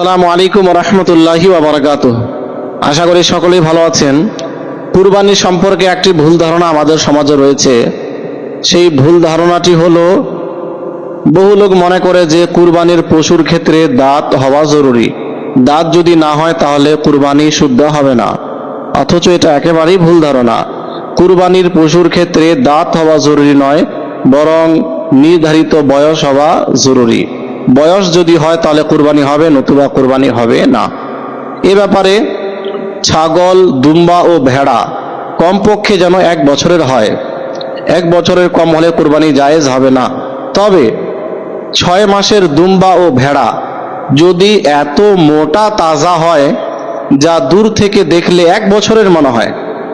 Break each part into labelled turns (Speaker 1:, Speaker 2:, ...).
Speaker 1: আসসালামু আলাইকুম রহমতুল্লাহি ওবরাকাত আশা করি সকলেই ভালো আছেন। কুরবানি সম্পর্কে একটি ভুল ধারণা আমাদের সমাজে রয়েছে। সেই ভুল ধারণাটি হলো, বহু লোক মনে করে যে কুরবানির পশুর ক্ষেত্রে দাঁত হওয়া জরুরি। দাঁত যদি না হয় তাহলে কুরবানি শুদ্ধ হবে না। অথচ এটা একেবারেই ভুল ধারণা। কুরবানির পশুর ক্ষেত্রে দাঁত হওয়া জরুরি নয়, বরং নির্ধারিত বয়স হওয়া জরুরি। বয়স যদি হয় তাহলে কুরবানি হবে, নতুবা কুরবানি হবে না। এ ব্যাপারে ছাগল, দুম্বা ও ভেড়া কমপক্ষে যেন এক বছরের হয়। এক বছরের কম হলে কুরবানি জায়েজ হবে না। তবে ছয় মাসের দুম্বা ও ভেড়া যদি এত মোটা তাজা হয়, যা দূর থেকে দেখলে এক বছরের মনে হয়,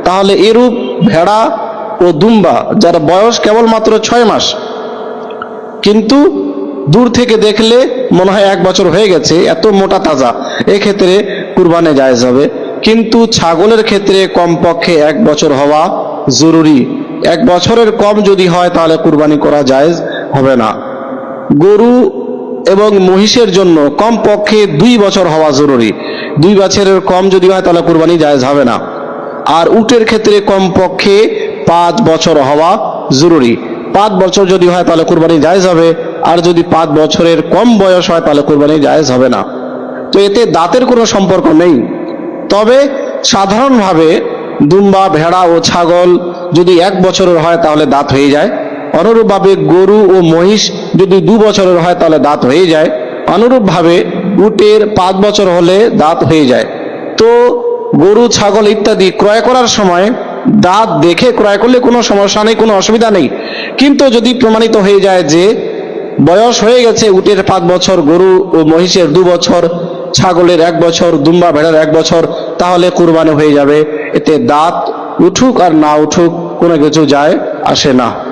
Speaker 1: তাহলে এরূপ ভেড়া ও দুম্বা, যার বয়স কেবলমাত্র ছয় মাস, কিন্তু দূর থেকে দেখলে মনে হয় এক বছর হয়ে গেছে, এত মোটা তাজা। এক্ষেত্রে কুরবানে জায়েজ হবে। কিন্তু ছাগলের ক্ষেত্রে কমপক্ষে এক বছর হওয়া জরুরি। এক বছরের কম যদি হয়, তাহলে কুরবানি করা জায়েজ হবে না। গরু এবং মহিষের জন্য কমপক্ষে দুই বছর হওয়া জরুরি। দুই বছরের কম যদি হয়, তাহলে কুরবানি জায়েজ হবে না। আর উটের ক্ষেত্রে কমপক্ষে পাঁচ বছর হওয়া জরুরি। পাঁচ বছর যদি হয়, তাহলে কুরবানি জায়েজ হবে। আর যদি পাঁচ বছরের কম বয়স হয়, তাহলে কুরবানি জায়েজ হবে না। তো এতে দাঁতের কোনো সম্পর্ক নেই। তবে সাধারণভাবে দুম্বা, ভেড়া ও ছাগল যদি এক বছরের হয়, তাহলে দাঁত হয়ে যায়। অনুরূপভাবে গরু ও মহিষ যদি দু বছরের হয়, তাহলে দাঁত হয়ে যায়। অনুরূপভাবে উটের পাঁচ বছর হলে দাঁত হয়ে যায়। তো গরু, ছাগল ইত্যাদি ক্রয় করার সময় দাঁত দেখে ক্রয় করলে কোনো সমস্যা নেই, কোনো অসুবিধা নেই। কিন্তু যদি প্রমাণিত হয়ে যায় যে বয়স হয়ে গেছে উটের পাঁচ বছর, গরু ও মহিষের দু বছর, ছাগলের এক বছর, দুম্বা ভেড়ার এক বছর, তাহলে কুরবানি হয়ে যাবে। এতে দাঁত উঠুক আর না উঠুক কোনো কিছু যায় আসে না।